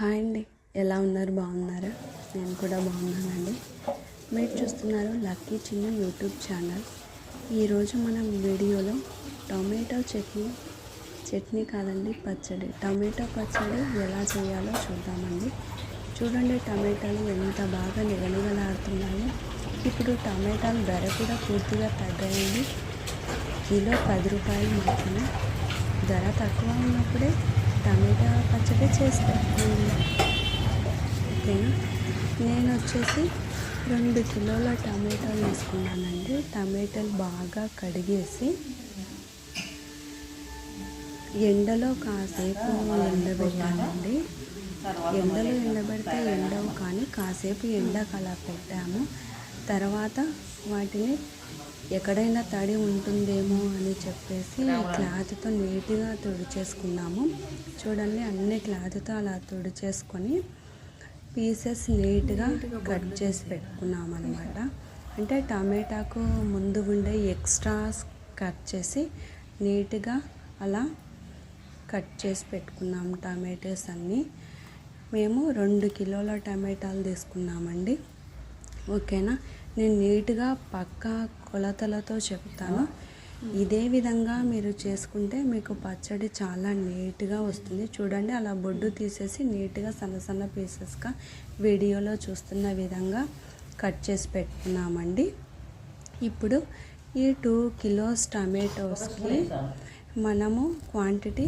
Hi అండి. ఎలా ఉన్నారు? బాగున్నారా? నేను కూడా బాగున్నానండి. మీరు చూస్తున్నారు లక్కీ చిన్న యూట్యూబ్ ఛానల్. ఈరోజు మనం వీడియోలో టొమాటో చట్నీ చట్నీ కాదండి పచ్చడి. టొమాటో పచ్చడి ఎలా చేయాలో చూద్దామండి. చూడండి టమాటాలు ఎంత బాగా నిగనిగలాడుతున్నాయో. ఇప్పుడు టమాటాల ధర కూడా పూర్తిగా తగ్గాయండి. కిలో పది రూపాయలు మాత్రమే. ధర తక్కువ ఉన్నప్పుడే టమాటా పచ్చడి చేసి పెట్టుకోండి ఓకేనా నేను వచ్చేసి రెండు కిలోల టమాటాలు తీసుకున్నానండి. టమాటాలు బాగా కడిగేసి ఎండలో కాసేపు ఎండబెట్టానండి. ఎండలో ఎండబెడితే ఎండవు కానీ కాసేపు ఎండకు అలా పెట్టాము. తర్వాత వాటిని ఎక్కడైనా తడి ఉంటుందేమో అని చెప్పేసి క్లాత్తో నీట్గా తుడిచేసుకున్నాము. చూడండి అన్ని క్లాత్తో అలా తుడిచేసుకొని పీసెస్ నీట్గా కట్ చేసి పెట్టుకున్నాం అనమాట అంటే టమాటాకు ముందు ఉండే ఎక్స్ట్రాస్ కట్ చేసి నీట్గా అలా కట్ చేసి పెట్టుకున్నాం టమాటోస్ అన్నీ. మేము రెండు కిలోల టమాటాలు తీసుకున్నామండి. ఓకేనా? నేను నీట్గా పక్కా కొలతలతో చెప్తాను. ఇదే విధంగా మీరు చేసుకుంటే మీకు పచ్చడి చాలా నీట్గా వస్తుంది. చూడండి అలా బొడ్డు తీసేసి నీట్గా సన్న సన్న పీసెస్గా వీడియోలో చూస్తున్న విధంగా కట్ చేసి పెట్టుకున్నామండి. ఇప్పుడు ఈ టూ కిలోస్ టమాటోస్కి మనము క్వాంటిటీ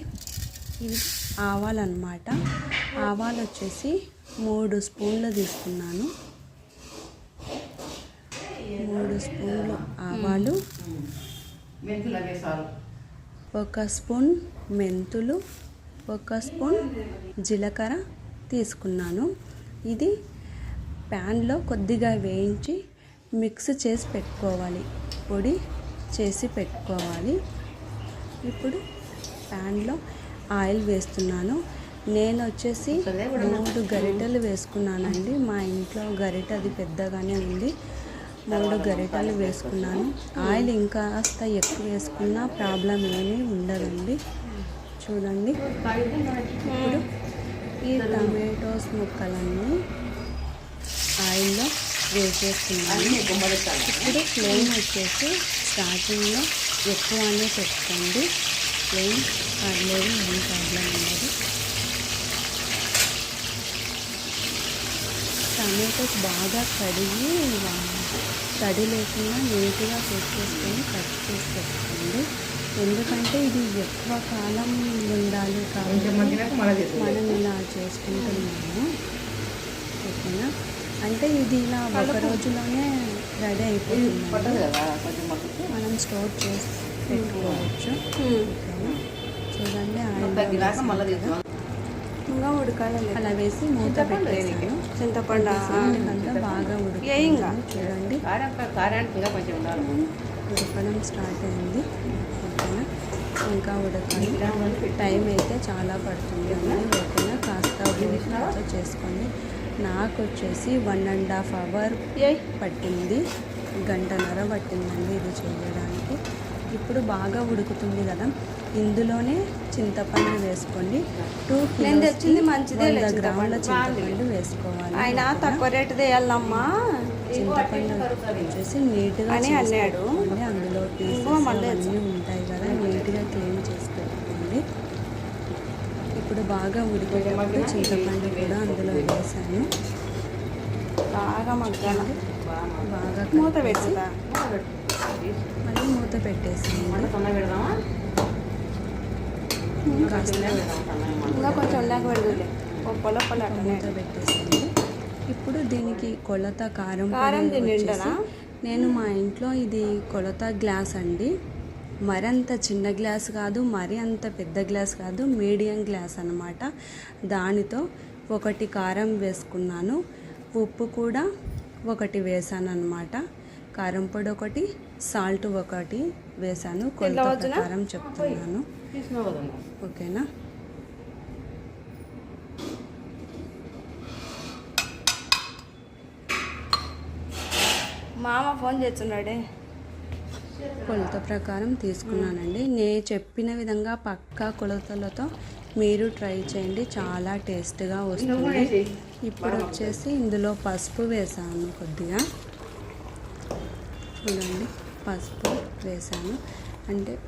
ఇవి ఆవాలన్నమాట. ఆవాలు వచ్చేసి మూడు స్పూన్లు తీసుకున్నాను. మూడు స్పూన్లు ఆవాలు. ఒక స్పూన్ మెంతులు ఒక స్పూన్ జీలకర్ర తీసుకున్నాను. ఇది ప్యాన్లో కొద్దిగా వేయించి మిక్స్ చేసి పెట్టుకోవాలి. పొడి చేసి పెట్టుకోవాలి. ఇప్పుడు ప్యాన్లో ఆయిల్ వేస్తున్నాను. నేను వచ్చేసి మూడు గరిటెలు వేసుకున్నానండి. మా ఇంట్లో గరిట అది పెద్దగానే ఉంది. మూడు గరిటెలు వేసుకున్నాను. ఆయిల్ ఇంకా కాస్త ఎక్కువ వేసుకున్నా ప్రాబ్లం ఏమీ ఉండదండి. చూడండి. ఇప్పుడు ఈ టమాటోస్ ముక్కలన్నీ ఆయిల్లో వేసేస్తున్నాను. ఇప్పుడు ఫ్లేమ్ వచ్చేసి స్టార్టింగ్లో ఎక్కువనే పెట్టుకోండి. ఫ్లేమ్ పర్లేదు ఏం ప్రాబ్లం ఉండదు టమాటోస్ బాగా కడిగి తడి లేకుండా నీట్గా పెట్టేసుకొని కట్ చేసి పెట్టుకోండి. ఎందుకంటే ఇది ఎక్కువ కాలం ఉండాలి కాబట్టి మనం ఇలా చేసుకుంటున్నాము. ఓకేనా? అంటే ఇది ఇలా ఒక రోజులోనే రెడీ అయిపోతుంది. మనం స్టోర్ చేసి పెట్టుకోవచ్చు. ఓకేనా? చూడండి ఇంకా ఉడకాలి అలా వేసి మూత పెట్టేసాను. చింతపండు అంతా బాగా? ఉడుకుతుంది చూడండి. ఉడకడం స్టార్ట్ అయింది. ఓకేనా? ఇంకా ఉడకాలి. టైం అయితే చాలా పడుతుంది. ఓకేనా కాస్త ఉడికినాక చేసుకోండి. నాకు వచ్చేసి వన్ అండ్ హాఫ్ అవర్ పట్టింది. గంటన్నర పట్టిందండి ఇది చేయడానికి. ఇప్పుడు బాగా ఉడుకుతుంది కదా ఇందులోనే చింతపండు వేసుకోండి. టూ నేను తెచ్చింది మంచిదే గ్రాముల చింతపండు. వేసుకోవాలి. ఆయన తక్కువ రేటు వేయాలమ్మా చింతపండు వచ్చేసి నీట్గా అని అన్నాడు. అందులో పీసెస్ అవన్నీ ఉంటాయి కదా నీట్గా క్లీన్ చేసి పెట్టుకోండి. ఇప్పుడు బాగా ఉడికేటప్పుడు చింతపండు కూడా అందులో వేసాను. బాగా మగ్గాల. బాగా మూత పెట్టుదా మళ్ళీ మూత కాస్త ఇంకా కొంచెం ఉండాక పెడదులే మూత పెట్టేసింది ఇప్పుడు దీనికి కొలత కారం కారం నేను మా ఇంట్లో ఇది కొలత గ్లాస్ అండి. మరి అంత చిన్న గ్లాస్ కాదు మరి అంత పెద్ద గ్లాస్ కాదు మీడియం గ్లాస్ అన్నమాట. దానితో ఒకటి కారం వేసుకున్నాను. ఉప్పు కూడా ఒకటి వేసాను అనమాట కారం పొడి ఒకటి సాల్ట్ ఒకటి వేసాను కొలత? ప్రకారం చెప్తున్నాను. ఓకేనా? మామ ఫోన్ చేస్తున్నాడే. కొలత ప్రకారం తీసుకున్నానండి. నేను చెప్పిన విధంగా పక్కా కొలతలతో మీరు ట్రై చేయండి. చాలా టేస్ట్గా వస్తుంది. ఇప్పుడు వచ్చేసి ఇందులో పసుపు వేసాను కొద్దిగా. చూడండి పసుపు వేసాను. అంటే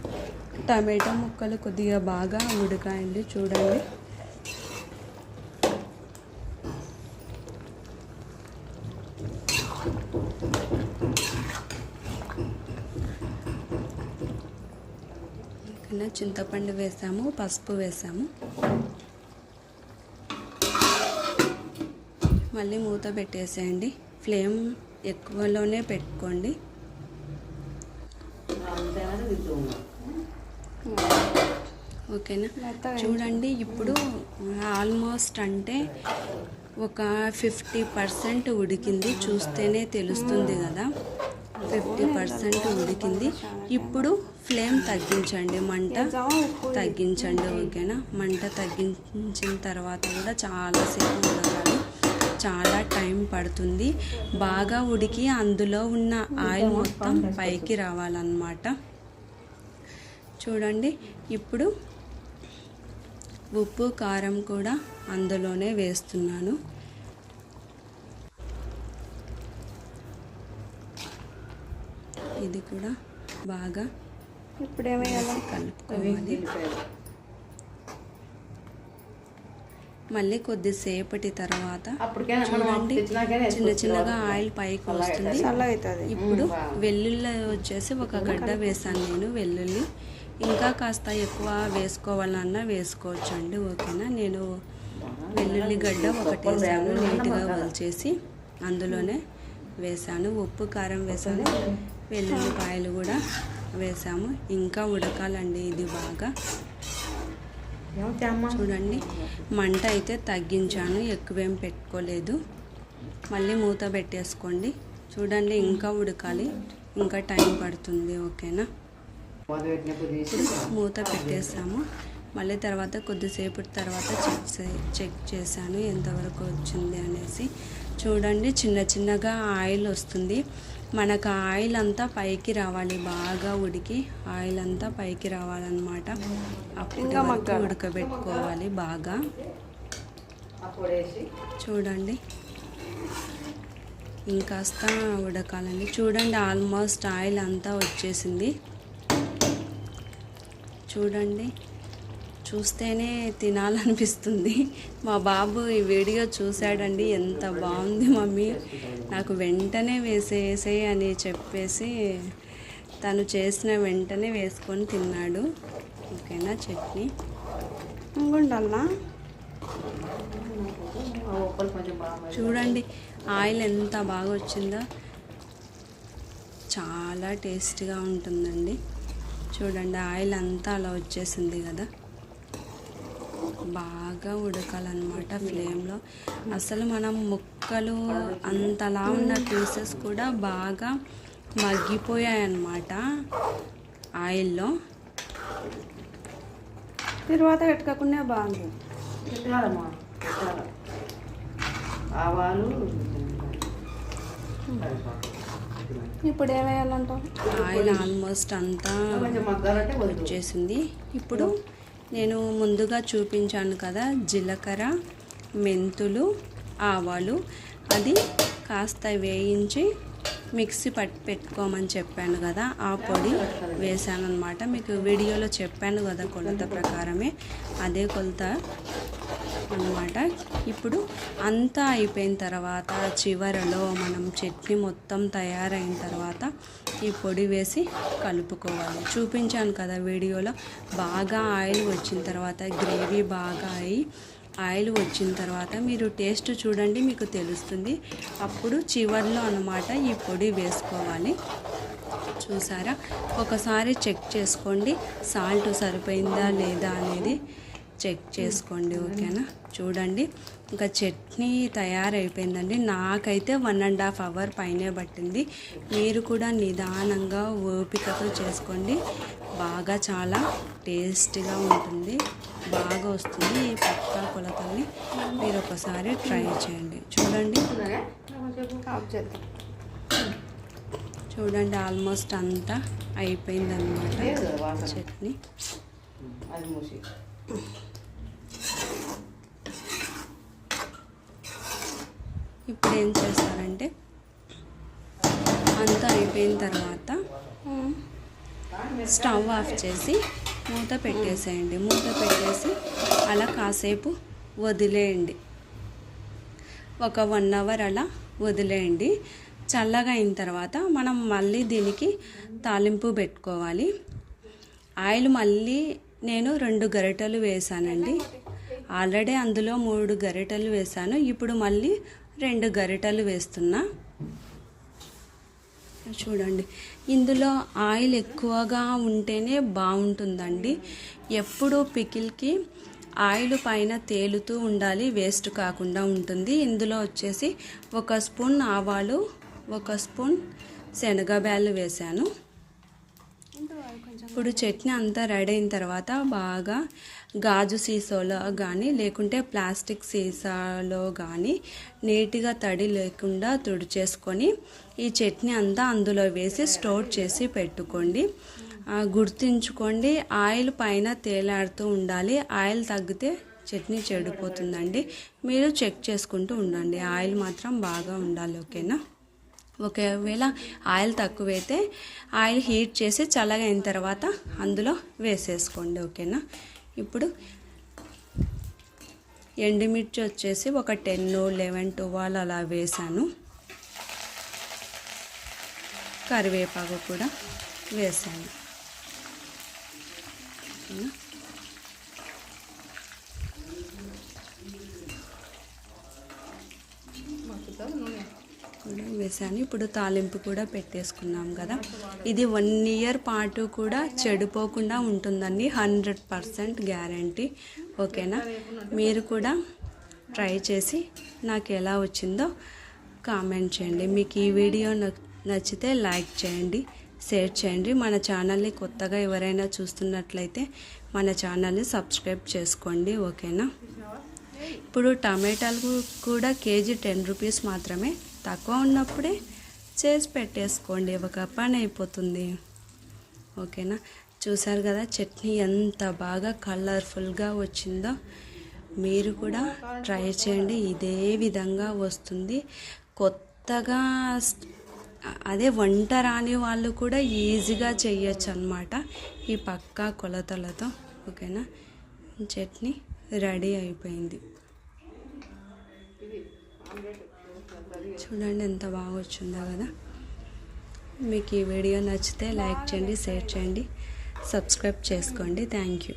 టమాటా ముక్కలు కొద్దిగా బాగా ఉడకాయండి చూడండి. ఇక్కడ చింతపండు వేసాము పసుపు వేసాము. మళ్ళీ మూత పెట్టేసేయండి. ఫ్లేమ్ ఎక్కువలోనే పెట్టుకోండి. ఓకేనా? చూడండి ఇప్పుడు ఆల్మోస్ట్ అంటే ఒక ఫిఫ్టీ పర్సెంట్ ఉడికింది. చూస్తేనే తెలుస్తుంది కదా. ఫిఫ్టీ పర్సెంట్ ఉడికింది. ఇప్పుడు ఫ్లేమ్ తగ్గించండి. మంట తగ్గించండి ఓకేనా? మంట తగ్గించిన తర్వాత కూడా చాలాసేపు ఉడకాలి. చాలా టైం పడుతుంది. బాగా ఉడికి అందులో ఉన్న ఆయిల్ మొత్తం పైకి రావాలన్నమాట. చూడండి ఇప్పుడు ఉప్పు కారం కూడా అందులోనే వేస్తున్నాను. ఇది కూడా బాగా ఇప్పుడు ఏమేయాలి? కలుపుకోవాలి. మళ్ళీ కొద్దిసేపటి తర్వాత చూడండి చిన్న చిన్నగా ఆయిల్ పైకి వస్తుంది. ఇప్పుడు వెల్లుల్లి వచ్చేసి ఒక గడ్డ వేసాను నేను వెల్లుల్లి. ఇంకా కాస్త ఎక్కువ వేసుకోవాలన్నా వేసుకోవచ్చు అండి ఓకేనా? నేను వెల్లుల్లి గడ్డ ఒకటి వేసాను నీట్గా వలిచేసి అందులోనే వేసాను. ఉప్పు కారం వేసాను వెల్లుల్లిపాయలు కూడా వేసాము. ఇంకా ఉడకాలండి ఇది బాగా. చూడండి మంట అయితే తగ్గించాను ఎక్కువేం పెట్టుకోలేదు. మళ్ళీ మూత పెట్టేసుకోండి. చూడండి ఇంకా ఉడకాలి ఇంకా టైం పడుతుంది ఓకేనా? మూత పెట్టేసాము. మళ్ళీ తర్వాత కొద్దిసేపటి తర్వాత చెక్ చే- చెక్ చేశాను ఎంతవరకు వచ్చింది అనేసి. చూడండి చిన్న చిన్నగా ఆయిల్ వస్తుంది. మనకు ఆయిల్ అంతా పైకి రావాలి బాగా ఉడికి. ఆయిల్ అంతా పైకి రావాలన్నమాట. అప్పుడు. ఉడకబెట్టుకోవాలి బాగా. చూడండి. ఇంకాస్త ఉడకాలండి. చూడండి ఆల్మోస్ట్ ఆయిల్ అంతా వచ్చేసింది. చూడండి. చూస్తేనే తినాలనిపిస్తుంది. మా బాబు ఈ వీడియో చూశాడండి. ఎంత బాగుంది మమ్మీ. నాకు వెంటనే వేసేసే అని చెప్పేసి తను చేసిన వెంటనే వేసుకొని తిన్నాడు. ఓకేనా చట్నీ? ఇంకొండల్లా చూడండి ఆయిల్ ఎంత బాగా వచ్చిందో చాలా టేస్ట్గా ఉంటుందండి. చూడండి ఆయిల్ అంతా అలా వచ్చేసింది కదా. బాగా ఉడకాలన్నమాట ఫ్లేమ్లో. అసలు మనం ముక్కలు అంతలా ఉన్న పీసెస్ కూడా బాగా మగ్గిపోయాయన్నమాట ఆయిల్లో. తర్వాత పెట్టుకోకుండా బాగుంది. పెట్టాలమ్మా పెట్టాలి. ఆవాలు ఇప్పుడు ఏమేయాలంటావు? ఆయిల్ ఆల్మోస్ట్ అంతా వచ్చేసింది. ఇప్పుడు నేను ముందుగా చూపించాను కదా జీలకర్ర మెంతులు ఆవాలు. అది కాస్త వేయించి మిక్సీ పట్టి పెట్టుకోమని చెప్పాను కదా ఆ పొడి వేసాను అనమాట మీకు వీడియోలో చెప్పాను కదా కొలత ప్రకారమే. అదే కొలత అన్నమాట. ఇప్పుడు అంతా అయిపోయిన తర్వాత చివరలో మనం చట్నీ మొత్తం తయారైన తర్వాత ఈ పొడి వేసి కలుపుకోవాలి. చూపించాను కదా వీడియోలో. బాగా ఆయిల్ వచ్చిన తర్వాత గ్రేవీ బాగా అయి ఆయిల్ వచ్చిన తర్వాత మీరు టేస్ట్ చూడండి మీకు తెలుస్తుంది. అప్పుడు చివరిలో అన్నమాట ఈ పొడి వేసుకోవాలి. చూసారా? ఒకసారి చెక్ చేసుకోండి. సాల్ట్ సరిపోయిందా లేదా అనేది చెక్ చేసుకోండి ఓకేనా? చూడండి. ఇంకా చట్నీ తయారైపోయిందండి. నాకైతే వన్ అండ్ హాఫ్ అవర్ పైనే పట్టింది. మీరు కూడా నిదానంగా ఓపికతో చేసుకోండి. బాగా చాలా టేస్టీగా ఉంటుంది. బాగా వస్తుంది ఈ పక్కా కొలతల్ని మీరు ఒకసారి ట్రై చేయండి. చూడండి. చూడండి ఆల్మోస్ట్ అంతా అయిపోయిందన్నమాట. చట్నీ. ఇప్పుడు ఏం చేస్తారంటే అంతా అయిపోయిన తర్వాత స్టవ్ ఆఫ్ చేసి మూత పెట్టేసేయండి. మూత పెట్టేసి అలా కాసేపు వదిలేయండి. ఒక వన్ అవర్ అలా వదిలేయండి. చల్లగా అయిన తర్వాత మనం మళ్ళీ దీనికి తాలింపు పెట్టుకోవాలి. ఆయిల్ మళ్ళీ నేను రెండు గరిటెలు వేసానండి ఆల్రెడీ అందులో మూడు గరిటెలు వేసాను ఇప్పుడు మళ్ళీ రెండు గరిటెలు వేస్తున్నా. చూడండి. ఇందులో ఆయిల్ ఎక్కువగా ఉంటేనే బాగుంటుందండి. ఎప్పుడు పికిల్కి ఆయిల్ పైన తేలుతూ ఉండాలి. వేస్ట్ కాకుండా ఉంటుంది. ఇందులో వచ్చేసి ఒక స్పూన్ ఆవాలు ఒక స్పూన్ శనగబ్యాలు వేశాను. ఇప్పుడు చట్నీ అంతా రెడీ అయిన తర్వాత బాగా గాజు సీసాలో కానీ లేకుంటే ప్లాస్టిక్ సీసాలో కానీ నీట్గా తడి లేకుండా తుడిచేసుకొని ఈ చట్నీ అంతా అందులో వేసి స్టోర్ చేసి పెట్టుకోండి. గుర్తించుకోండి గుర్తుంచుకోండి ఆయిల్ పైన తేలాడుతూ ఉండాలి. ఆయిల్ తగ్గితే చట్నీ చెడిపోతుందండి. మీరు చెక్ చేసుకుంటూ ఉండండి. ఆయిల్ మాత్రం బాగా ఉండాలి ఓకేనా? ఒకవేళ ఆయిల్ తక్కువైతే ఆయిల్ హీట్ చేసి చల్లగా అయిన తర్వాత అందులో వేసేసుకోండి ఓకేనా? ఇప్పుడు ఎండుమిర్చి వచ్చేసి ఒక టెన్ లెవెన్ టువాల్ అలా వేసాను. కరివేపాకు కూడా వేసాను. ఓకేనా కూడా వేసాను. ఇప్పుడు తాలింపు కూడా పెట్టేసుకున్నాం కదా. ఇది వన్ ఇయర్ పాటు కూడా చెడిపోకుండా ఉంటుందండి. Hundred percent guarantee. ఓకేనా? మీరు కూడా ట్రై చేసి నాకు ఎలా వచ్చిందో కామెంట్ చేయండి. మీకు ఈ వీడియో నచ్చితే లైక్ చేయండి షేర్ చేయండి. మన ఛానల్ని కొత్తగా ఎవరైనా చూస్తున్నట్లయితే మన ఛానల్ని సబ్స్క్రైబ్ చేసుకోండి. ఓకేనా? ఇప్పుడు టమాటాలు కూడా కేజీ టెన్ రూపీస్ మాత్రమే తక్కువ ఉన్నప్పుడే చేసి పెట్టేసుకోండి ఒక పని అయిపోతుంది. ఓకేనా? చూసారు కదా చట్నీ ఎంత బాగా కలర్ఫుల్గా వచ్చిందో. మీరు కూడా ట్రై చేయండి ఇదే విధంగా వస్తుంది. కొత్తగా అదే వంట రాని వాళ్ళు కూడా ఈజీగా చేయొచ్చు అనమాట ఈ పక్కా కొలతలతో. ఓకేనా? చట్నీ రెడీ అయిపోయింది. చూడండి ఎంత బాగా వచ్చిందో కదా. మీకు ఈ వీడియో నచ్చితే లైక్ చేయండి షేర్ చేయండి సబ్స్క్రైబ్ చేసుకోండి. Thank you.